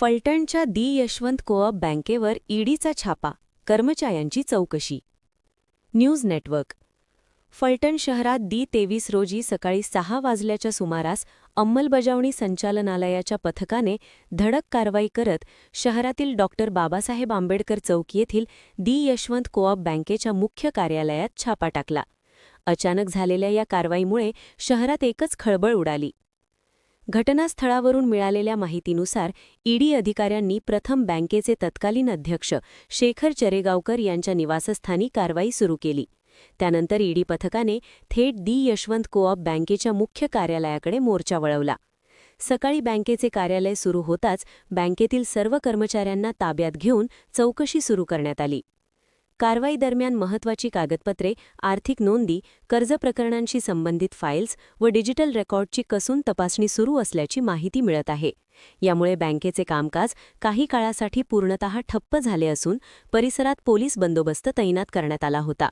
फलटणच्या दी Yashwant co-op बँकेवर ईडीचा छापा कर्मचाऱ्यांची चौकशी. News network. फलटण शहरात दी तेवीस रोजी सकाळी सहा वाजल्याच्या सुमारास अंमलबजावणी संचालनालयाच्या पथकाने धडक कारवाई करत शहरातील डॉक्टर बाबासाहेब आंबेडकर चौक येथील दी यशवंत कोऑप बँकेच्या मुख्य कार्यालयात छापा टाकला. अचानक झालेल्या या कारवाईमुळे शहरात एकच खळबळ उडाली. घटनास्थळावरून मिळालेल्या माहितीनुसार ईडी अधिकाऱ्यांनी प्रथम बँकेचे तत्कालीन अध्यक्ष शेखर चरेगावकर यांच्या निवासस्थानी कारवाई सुरू केली. त्यानंतर ईडी पथकाने थेट दी यशवंत कोऑप बँकेच्या मुख्य कार्यालयाकडे मोर्चा वळवला. सकाळी बँकेचे कार्यालय सुरू होताच बँकेतील सर्व कर्मचाऱ्यांना ताब्यात घेऊन चौकशी सुरू करण्यात आली. कारवाई दरम्यान महत्वाची कागदपत्रे आर्थिक नोंदी कर्ज प्रकरणांशी संबंधित फाईल्स व डिजिटल रेकॉर्डची कसून तपासणी सुरू असल्याची माहिती मिळत आहे. यामुळे बँकेचे कामकाज काही काळासाठी पूर्णतः ठप्प झाले असून परिसरात पोलीस बंदोबस्त तैनात करण्यात आला होता.